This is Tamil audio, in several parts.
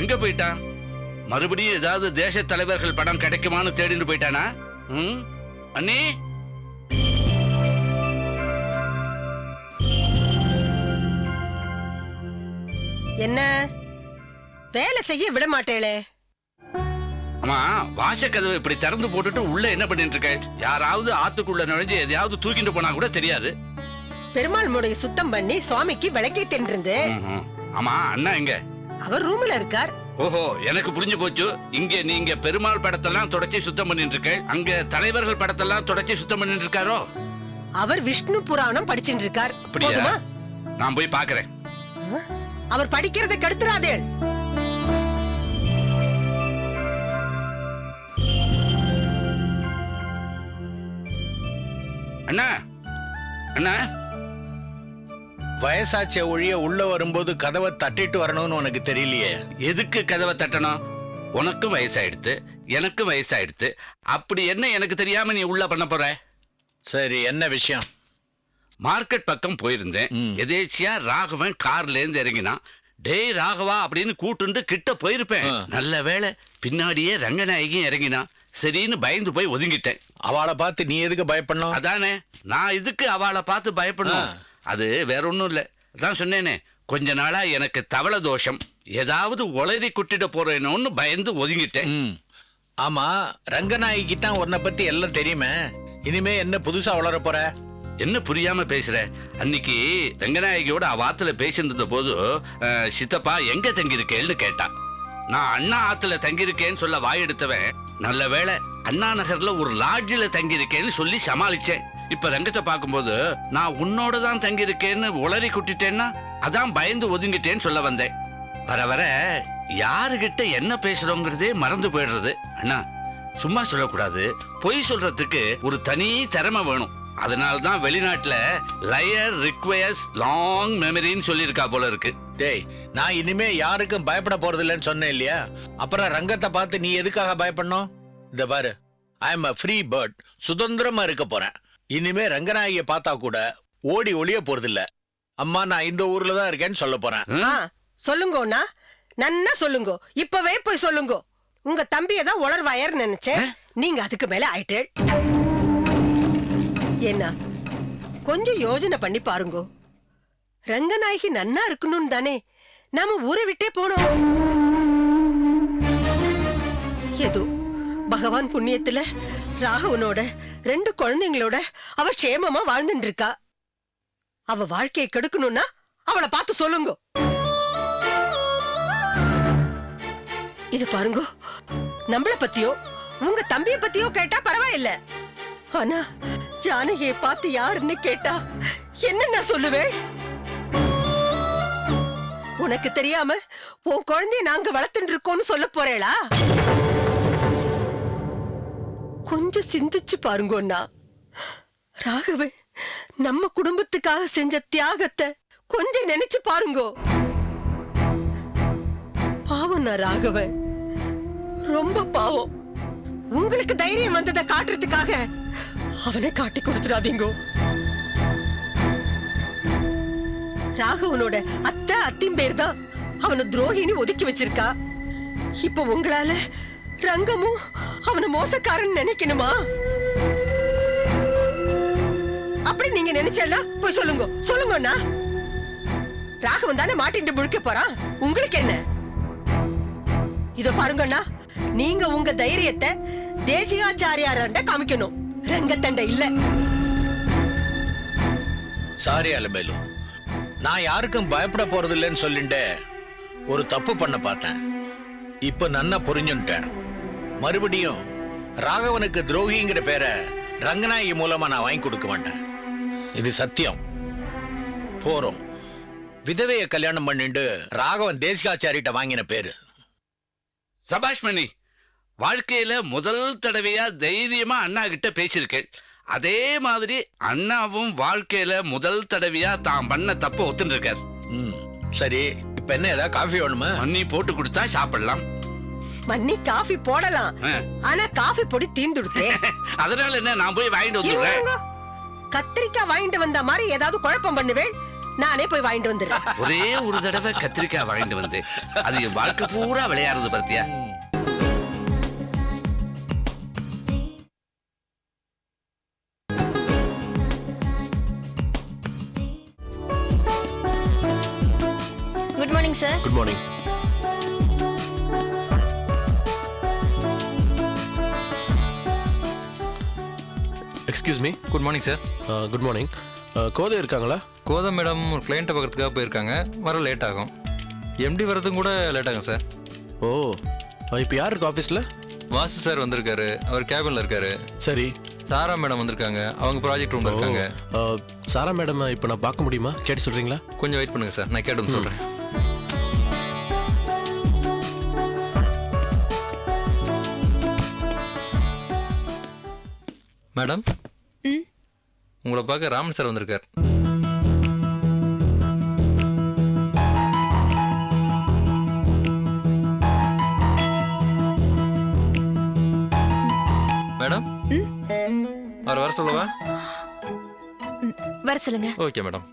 எங்க போயிட்டான் மறுபடியும் ஏதாவது தேச தலைவர்கள் படம் கிடைக்குமான்னு தேடிட்டு போயிட்டானா? ம்? அண்ணி? என்ன? வேலை செய்ய விட மாட்டேளே. அம்மா வாசக்கதவை இப்படி திறந்து போட்டுட்டு உள்ள என்ன பண்ணிட்டு இருக்க? யாராவது ஆத்துக்குள்ள நுழைஞ்சு எதையாவது தூக்கிட்டு போனா கூட தெரியாது. பெருமாள் முடைய சுத்தம் பண்ணி சுவாமிக்கு விளக்கே தின்றிருந்து. ஆமா அண்ணா எங்க? அவர் ரூம்ல இருக்கார். ஓஹோ எனக்கு புரிஞ்சு போச்சு. இங்க நீங்க பெருமாள் படத்தெல்லாம் தொடச்சி சுத்தம் பண்ணிட்டு இருக்க அங்க தலைவர்கள் படத்தெல்லாம் தொடச்சி சுத்தம் பண்ணிட்டு இருக்காரோ அவர் விஷ்ணு புராணம் படிச்சுட்டு இருக்கார் அப்படியா? போதுமா? நான் போய் பாக்குறேன் அவர் படிக்கிறதை கெடுத்துறாதே. அண்ணா. அண்ணா. வயசாச்ச ஒழிய உள்ள வரும்போது கதவை தட்டிட்டு வரணும்னு உனக்கு தெரியலையே? எதுக்கு கதவை தட்டணும்? உனக்கும் வயசாயிடுத்து எனக்கும் வயசாயிடுத்து. அப்படி என்ன எனக்கு தெரியாம நீ உள்ள பண்ண போற? சரி என்ன விஷயம்? மார்க்கெட் பக்கம் போயிருந்தேன். எதேச்சியா ராகவன் கார்ல இருந்து இறங்கினான் டேய் ராகவா அப்படின்னு கூட்டுண்டு கிட்ட போயிருப்பேன். நல்ல வேளை பின்னாடியே ரங்கநாயகியும் இறங்கினான் சரின்னு பயந்து போய் ஒதுங்கிட்டேன். அவளை பார்த்து நீ எதுக்கு பயப்படணும்? அதானே நான் இதுக்கு அவளை பார்த்து பயப்படணும். அது வேற ஒண்ணும் இல்ல. அதான் சொன்னேனே கொஞ்ச நாளா எனக்கு தவள தோஷம். ஏதாவது உளறி குட்டிட போறேனோன்னு பயந்து ஒதுங்கிட்டேன். ஆமா ரங்கநாயகிக்கு தான் உன்னை பத்தி எல்லாம் தெரியுமே. இனிமே என்ன புதுசா வளர போற? என்ன புரியாம பேசுற? அன்னைக்கு ரங்கநாயகியோட பேசிட்டு இருந்த போது அஹ், சித்தப்பா எங்க தங்கியிருக்கேன்னு கேட்டா நான் அண்ணா ஆத்துல தங்கியிருக்கேன்னு சொல்ல வாயெடுத்தவன் நல்ல வேளை அண்ணா நகர்ல ஒரு லாட்ஜில தங்கியிருக்கேன்னு சொல்லி சமாளிச்சேன். இப்ப ரங்கத்தை பார்க்கும்போது நான் உன்னோட தான் தங்கியிருக்கேன்னு உளறி குட்டிட்டேன்னா அதான் பயந்து ஒதுங்கிட்டேன்னு சொல்ல வந்தேன். வர வர யாருகிட்ட என்ன பேசுறோங்கிறதே மறந்து போயிடுறது. அண்ணா சும்மா சொல்லக்கூடாது. பொய் சொல்றதுக்கு ஒரு தனி திறமை வேணும். அதனால தான் வெளிநாட்டுல லயர் ரிக்வயர்ஸ் லாங் மெமரின்னு சொல்லியிருக்கா போல இருக்கு. டேய் நான் இனிமே யாருக்கும் பயப்பட போறது இல்லைன்னு சொன்னேன் இல்லையா? அப்புறம் ரங்கத்தை பார்த்து நீ எதுக்காக பயப்படணும்? இந்த பாரு I am a free bird சுதந்திரமா இருக்க போறேன். இனிமே ரங்கநாயகியை பார்த்தா கூட ஓடி ஒளிய போறதில்ல. அம்மா நான் இந்த ஊர்ல தான் இருக்கேன்னு சொல்ல போறேன். ஆ சொல்லுங்கண்ணா நன்னா சொல்லுங்க. இப்பவே போய் சொல்லுங்க. உங்க தம்பியை தான் உளர்வாயர் நினைச்சேன். நீங்க அதுக்கு மேல ஆயிட்டேள் என்ன கொஞ்சம் யோசனை பண்ணி பாருங்க. ரங்கநாயகி நன்னா இருக்கணும் தானே. நாம ஊரை விட்டே போனோம். ஏதோ பகவான் புண்ணியத்துல ராகவனோட ரெண்டு குழந்தைங்களோட அவ க்ஷேமமா வாழ்ந்துட்டு இருக்கா அவ வாழ்க்கையை கெடுக்கணும்னா அவளை பார்த்து சொல்லுங்க. இது பாருங்க நம்மள பத்தியோ உங்க தம்பிய பத்தியோ கேட்டா பரவாயில்ல. ஆனா ஜானகியை பார்த்து யாருன்னு கேட்டா என்ன நான் சொல்லுவேன்? உனக்கு தெரியாம உன் குழந்தைய நாங்க வளர்த்துட்டு இருக்கோம்னு சொல்ல போறேளா? கொஞ்சம் சிந்திச்சு பாருங்கண்ணா ராகவன் நம்ம குடும்பத்துக்காக செஞ்ச தியாகத்தை கொஞ்சம் நினைச்சு பாருங்கோ. பாவம் நான் ராகவன் ரொம்ப பாவம். உங்களுக்கு தைரியம் வந்ததை காட்டுறதுக்காக அவனை காட்டி கொடுத்துடாதீங்கோ. ராகவனோட அத்தை அத்தின் பேர் தான் அவனை துரோகின்னு ஒதுக்கி வச்சிருக்கா. இப்ப உங்களால ரங்கமும் அவனை மோசக்காரன் நினைக்கணுமா? அப்படி நீங்க நினைச்சா போய் சொல்லுங்க. சொல்லுங்க அண்ணா. ராகவன் தானே மாட்டிட்டு முழுக்க போறான் உங்களுக்கு என்ன? இதோ பாருங்க அண்ணா நீங்க உங்க தைரியத்தை தேசிகாச்சாரியார்ட்ட காமிக்கணும். ரங்கத்தண்ட இல்ல. சாரி அலமேலு. நான் யாருக்கும் பயப்பட போறது இல்லைன்னு சொல்லிட்டு ஒரு தப்பு பண்ண பார்த்தேன். இப்ப நன்னா புரிஞ்சுட்டேன் மறுபடியும் ராகவனுக்கு துரோகிங்கிற பேரை ரங்கநாயகி மூலமா நான் வாங்கி கொடுக்க மாட்டேன். இது சத்தியம். போறோம். விதவைய கல்யாணம் பண்ணிட்டு ராகவன் தேசிகாச்சாரிட்ட வாங்கின பேரு. சபாஷ் மணி வாழ்க்கையில முதல் தடவையா தைரியமா அண்ணா கிட்ட பேசியிருக்கேன். அதே மாதிரி அண்ணாவும் வாழ்க்கையில முதல் தடவையா தான் பண்ண தப்ப ஒத்துன்னு இருக்கார். சரி. இப்ப என்ன ஏதாவது காஃபி வேணுமா? மண்ணி போட்டு கொடுத்தா சாப்பிடலாம். மன்னி காஃபி போடலாம். ஆனா காஃபி பொடி தீந்துடுத்தே அதனால என்ன? நான் போய் வாங்கிட்டு வந்துடுறேன். கத்திரிக்காய் வாங்கிட்டு வந்த மாதிரி ஏதாவது குழப்பம் பண்ணுவேன் நானே போய் வாங்கிட்டு வந்துடுறேன். ஒரே ஒரு தடவை கத்திரிக்காய் வாங்கிட்டு வந்து அது என் வாழ்க்கை பூரா விளையாடுறது பார்த்தியா good morning sir good morning excuse me good morning sir good morning Kothai இருக்காங்களா? கோதம் மேடம் ஒரு கிளைண்ட்டை பார்க்கறதுக்காக போயிருக்காங்க. வர லேட் ஆகும். எம்டி வரதுக்கும் கூட லேட் ஆகும் சார் ஓ இப்போ யார் இருக்கு ஆஃபீஸில் வாசு சார் வந்திருக்காரு. அவர் கேபினில் இருக்காரு. சரி. சாரா மேடம் வந்திருக்காங்க. அவங்க ப்ராஜெக்ட் ரூமில் இருக்காங்க. சாரா மேடம் இப்போ நான் பார்க்க முடியுமா? கேட்டு சொல்கிறீங்களா கொஞ்சம் வெயிட் பண்ணுங்க சார் நான் கேட்டு சொல்கிறேன் மேடம் உங்களை பார்க்க ராமன் சார் வந்திருக்கார். மேடம்? அவர் வர சொல்லவா? வர சொல்லுங்க. Okay madam.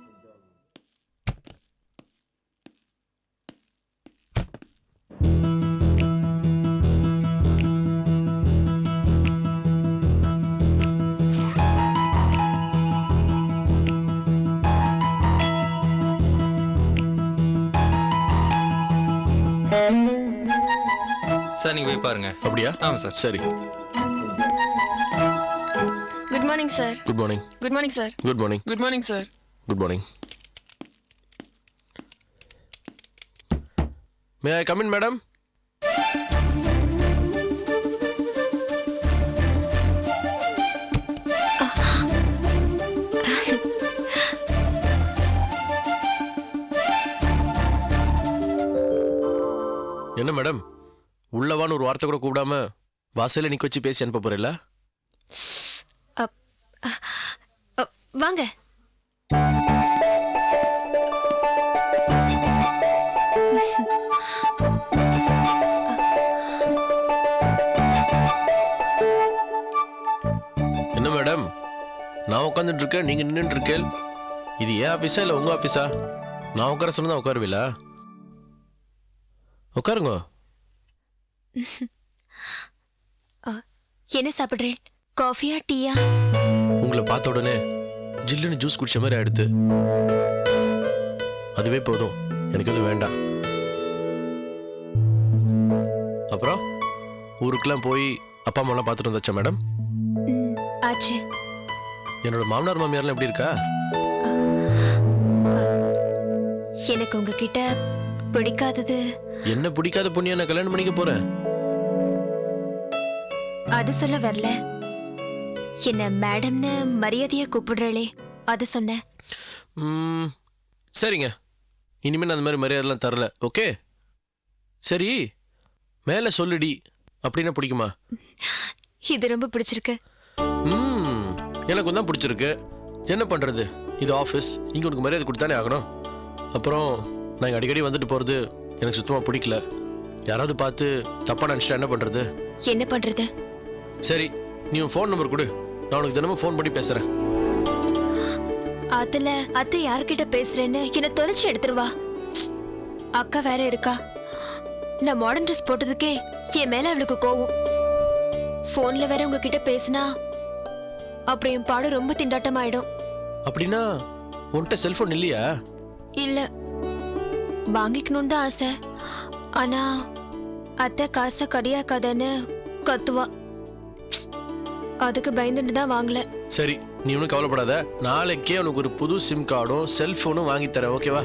சார் நீங்க போய் பாருங்க. அப்படியா? ஆமாம் சார். சரி. Good morning sir good morning good morning sir good morning good morning sir good morning may I come in madam என்ன மேடம் உள்ளவான்னு ஒரு வார்த்தை கூட கூப்பிடாம வாசல்ல நிக்க வச்சு பேசி அனுப்ப அ, வாங்க. என்ன மேடம்? நான் உட்காந்துட்டு இருக்கேன் நீங்க நின்றுட்டு இருக்கேன் இது ஏன் ஆஃபீஸா இல்லை உங்க ஆஃபீஸா? நான் உட்கார சொன்னா உட்காருவீங்களா உட்காருங்க. என்ன சாப்பிடுறேன்? காஃபியா டீயா? உங்களை பார்த்த உடனே ஜில்லுன்னு ஜூஸ் குடிச்ச மாதிரி ஆயிடுது அதுவே போதும். எனக்கு எதுவும் வேண்டாம். அப்புறம் ஊருக்கெல்லாம் போய் அப்பா அம்மாலாம் பார்த்துட்டு வந்தாச்சா மேடம்? ஆச்சு. என்னோட மாமனார் மாமியார்லாம் எப்படி இருக்கா? எனக்கு உங்ககிட்ட பிடிக்காதது. என்ன பிடிக்காத பொண்ணியா நான் கல்யாணம் பண்ணிக்க போறேன்? அது சொல்ல வரல. என்ன மேடம்னு மரியாதையா கூப்பிடுறளே அது சொன்னேன் ம், சரிங்க. இனிமேல் நான் அந்த மாதிரி மரியாதைலாம் தரல ஓகே? சரி மேலே சொல்லுடி அப்படின்னா பிடிக்குமா? இது ரொம்ப பிடிச்சிருக்கு. ம் எனக்கு தான் பிடிச்சிருக்கு. என்ன பண்ணுறது இது ஆஃபீஸ் இங்கே உனக்கு மரியாதை கொடுத்தானே ஆகணும். அப்புறம் நான் இங்க அடிக்கடி வந்துட்டு போகிறது எனக்கு சுத்தமாக பிடிக்கல. யாராவது பார்த்து தப்பாக நினச்சிட்டா என்ன பண்ணுறது என்ன பண்றது? சரி நீ உன் ஃபோன் நம்பர் கொடு. நான் உனக்கு தினமும் ஃபோன் பண்ணி பேசுகிறேன் அதுல அத்தை யார்கிட்ட பேசுறேன்னு என்ன தொலைச்சு எடுத்துருவா. அக்கா வேற இருக்கா. நான் மாடர்ன் ட்ரெஸ் போட்டதுக்கே என் மேல அவளுக்கு கோவம். போன்ல வேற உங்ககிட்ட பேசினா அப்புறம் என் பாடம் ரொம்ப திண்டாட்டமாயிடும். அப்படின்னா உன்கிட்ட செல்ஃபோன் இல்லையா? இல்ல. வாங்கிக்கணும்னு தான் ஆசை. ஆனா அத்தை காசை கடியாக்காதன்னு கத்துவா. அதுக்கு பயந்துட்டு தான் வாங்கல. சரி நீ ஒன்றும் கவலைப்படாத. நாளைக்கே உனக்கு ஒரு புது சிம் கார்டும் செல்ஃபோனும் வாங்கி தரேன் ஓகேவா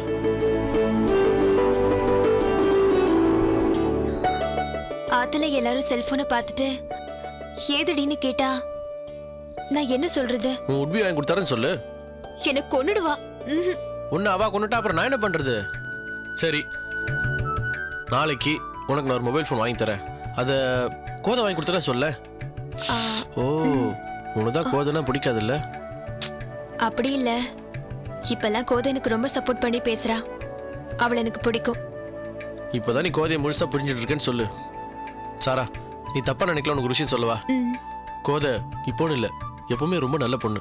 ஆத்துல எல்லாரும் செல்போனை பார்த்துட்டு ஏதுடின்னு கேட்டா நான் என்ன சொல்றது? உன் உட்பி வாங்கி கொடுத்தாருன்னு சொல்லு. என்ன கொன்னுடுவா. ம்ஹும். ஒன்று அவா கொண்டுட்டா அப்புறம் நான் என்ன பண்ணுறது சரி நாளைக்கு உனக்கு நான் ஒரு மொபைல் ஃபோன் வாங்கி தரேன். அதை கோதை வாங்கி கொடுத்தா சொல்ல. ஓ உனக்கு தான் கோதைனா பிடிக்காதுல்ல? அப்படி இல்ல. இப்பெல்லாம் கோதை எனக்கு ரொம்ப சப்போர்ட் பண்ணி பேசுறா. அவளை எனக்கு பிடிக்கும். இப்போதான் நீ கோதையை முழுசா புரிஞ்சுட்டு இருக்கேன்னு சொல்லு. சாரா நீ தப்பா நினைக்கல உனக்கு விஷயம் சொல்லவா? கோதை இப்போன்னு இல்லை எப்பவுமே ரொம்ப நல்ல பொண்ணு.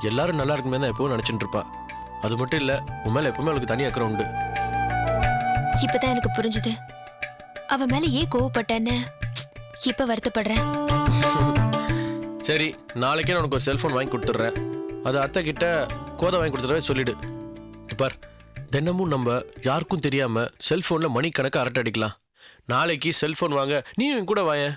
எல்லாரும் நல்லா இருக்குமே தான் எப்பவும் நினச்சிட்டு இருப்பா. அது மட்டும் இல்லை உன் மேலே எப்பவுமே அவளுக்கு தனி அக்கறை உண்டு. இப்பதான் எனக்கு புரிஞ்சுது. அவ மேல ஏன் கோவப்பட்டேன்னு இப்ப வருத்தப்படுறேன். சரி நாளைக்கே நான் உனக்கு ஒரு செல்ஃபோன் வாங்கி கொடுத்துட்றேன். அது அத்தை கிட்ட கோதை வாங்கி கொடுத்துடவே சொல்லிடு. பார் தினமும் நம்ம யாருக்கும் தெரியாமல் செல்ஃபோனில் மணி மணிக்கணக்காக அரட்டை அடிக்கலாம். நாளைக்கு செல்ஃபோன் வாங்க நீயும் கூட வாயேன்.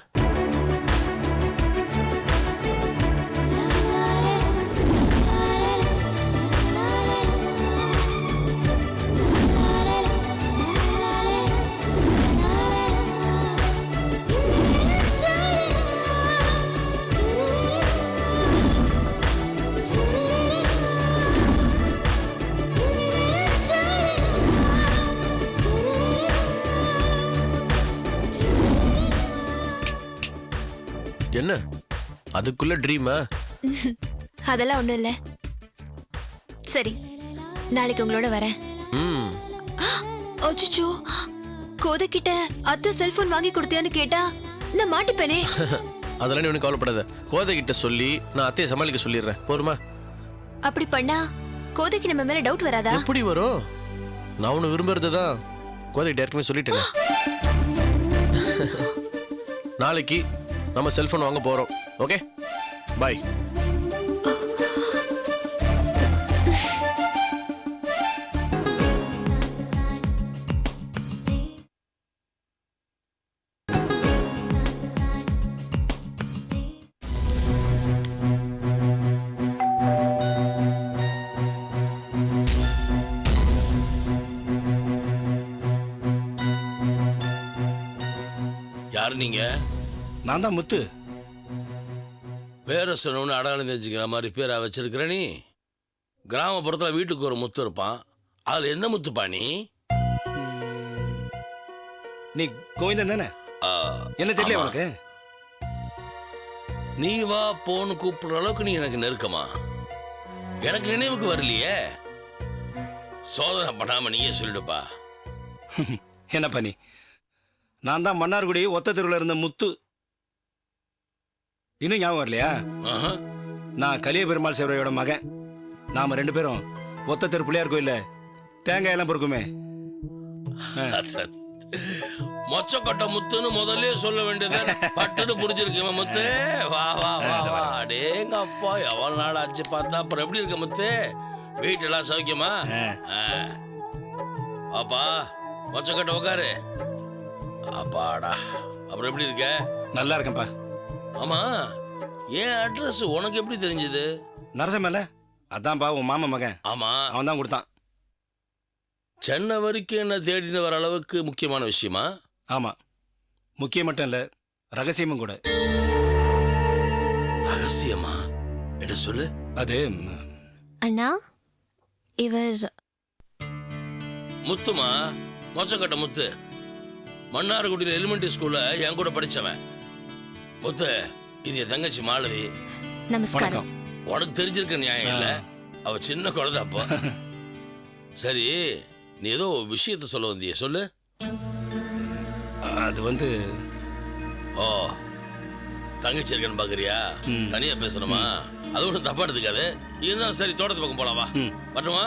அதுக்குள்ள ட்ரீமா அதெல்லாம் ஒண்ணும் இல்ல. சரி நாளைக்கு உங்களோட வரேன். ம். அச்சோ கோதை கிட்ட அத்தை செல்போன் வாங்கி கொடுத்தியான்னு கேட்டா நான் மாட்டிப்பேனே. அதெல்லாம் நீ ஒன்றும் கவலைப்படாத. கோதை கிட்ட சொல்லி நான் அத்தையை சமாளிக்க சொல்லிடுறேன். போருமா? அப்படி பண்ணா கோதைக்கு நம்ம மேல டவுட் வராதா? எப்படி வரும்? நான் உன்னை விரும்புறது தான். கோதை கிட்ட ஏற்கனவே சொல்லிட்டேன். நாளைக்கு நம்ம செல்போன் வாங்க போறோம். ஓகே? பாய் யார் நீங்க? நான் தான் முத்து. பேரை சொன்னவனு அடையாளம் தெரிஞ்சுக்கிற மாதிரி பேரா வச்சிருக்கிற நீ? கிராமப்புறத்தில் வீட்டுக்கு ஒரு முத்து இருப்பான். அதில் எந்த முத்துப்பா நீ? நீ கோவிந்தன் தானே? என்ன தெரியல. உனக்கு? நீ வா போன்னு கூப்பிடுற அளவுக்கு நீ எனக்கு நெருக்கமா? எனக்கு நினைவுக்கு வரலையே? சோதனை பண்ணாம நீயே சொல்லிடுப்பா. என்னப்பா நீ? நான் தான் மன்னார்குடி ஒத்த தெருவில் இருந்த முத்து இன்னும் ஞாபகம் வரலையா. நான் கலிய பெருமாள் சேவரையோட மகன். நாம ரெண்டு பேரும் ஒத்த தெரு பிள்ளையார் கோயில்ல தேங்காய் எல்லாம் பொறுக்குமே. மொச்சக்கொட்டை முத்துன்னு முதல்ல சொல்ல வேண்டியது பட்டுன்னு புரிஞ்சிருக்கு இவன் முத்து. வா வா வா வா. அடேங்க அப்பா எவ்வளவு நாள் ஆச்சு பார்த்தா. அப்புறம் எப்படி இருக்க முத்து? வீட்டெல்லாம் சௌக்கியமா. அப்பா மொச்சக்கொட்டை உட்காரு அப்பாடா. அப்புறம் எப்படி இருக்க? நல்லா இருக்கேன்ப்பா. ஆமா என் அட்ரஸ் உனக்கு எப்படி தெரிஞ்சது? நரசமேல அதான்ப்பா உன் மாமா மகன். ஆமா. அவன் தான் கொடுத்தான். சென்னை வரைக்கும் என்ன தேடின்னு வர அளவுக்கு முக்கியமான விஷயமா? ஆமா. முக்கியம் மட்டும் இல்ல ரகசியமும் கூட. ரகசியமா? என்ன சொல்லு. அது அண்ணா இவர் முத்துமா? மொச்சக்கட்ட முத்து. மன்னார்குடியில் எலிமெண்டரி ஸ்கூல்ல என் கூட படிச்சவன். முத்து இது என் தங்கச்சி மாலதி. வணக்கம். உனக்கு தெரிஞ்சிருக்க நியாயம் இல்ல. அவ சின்ன குழந்தை அப்போ. சரி நீ ஏதோ விஷயத்த சொல்ல வந்தியே சொல்லு. அது வந்து ஓ தங்கச்சி இருக்கன்னு பாக்குறியா. தனியா பேசணுமா? அது ஒன்றும் தப்பா எடுத்துக்காது. இதுதான் சரி தோட்டத்து பக்கம் போலாம் வா. வரட்டுமா?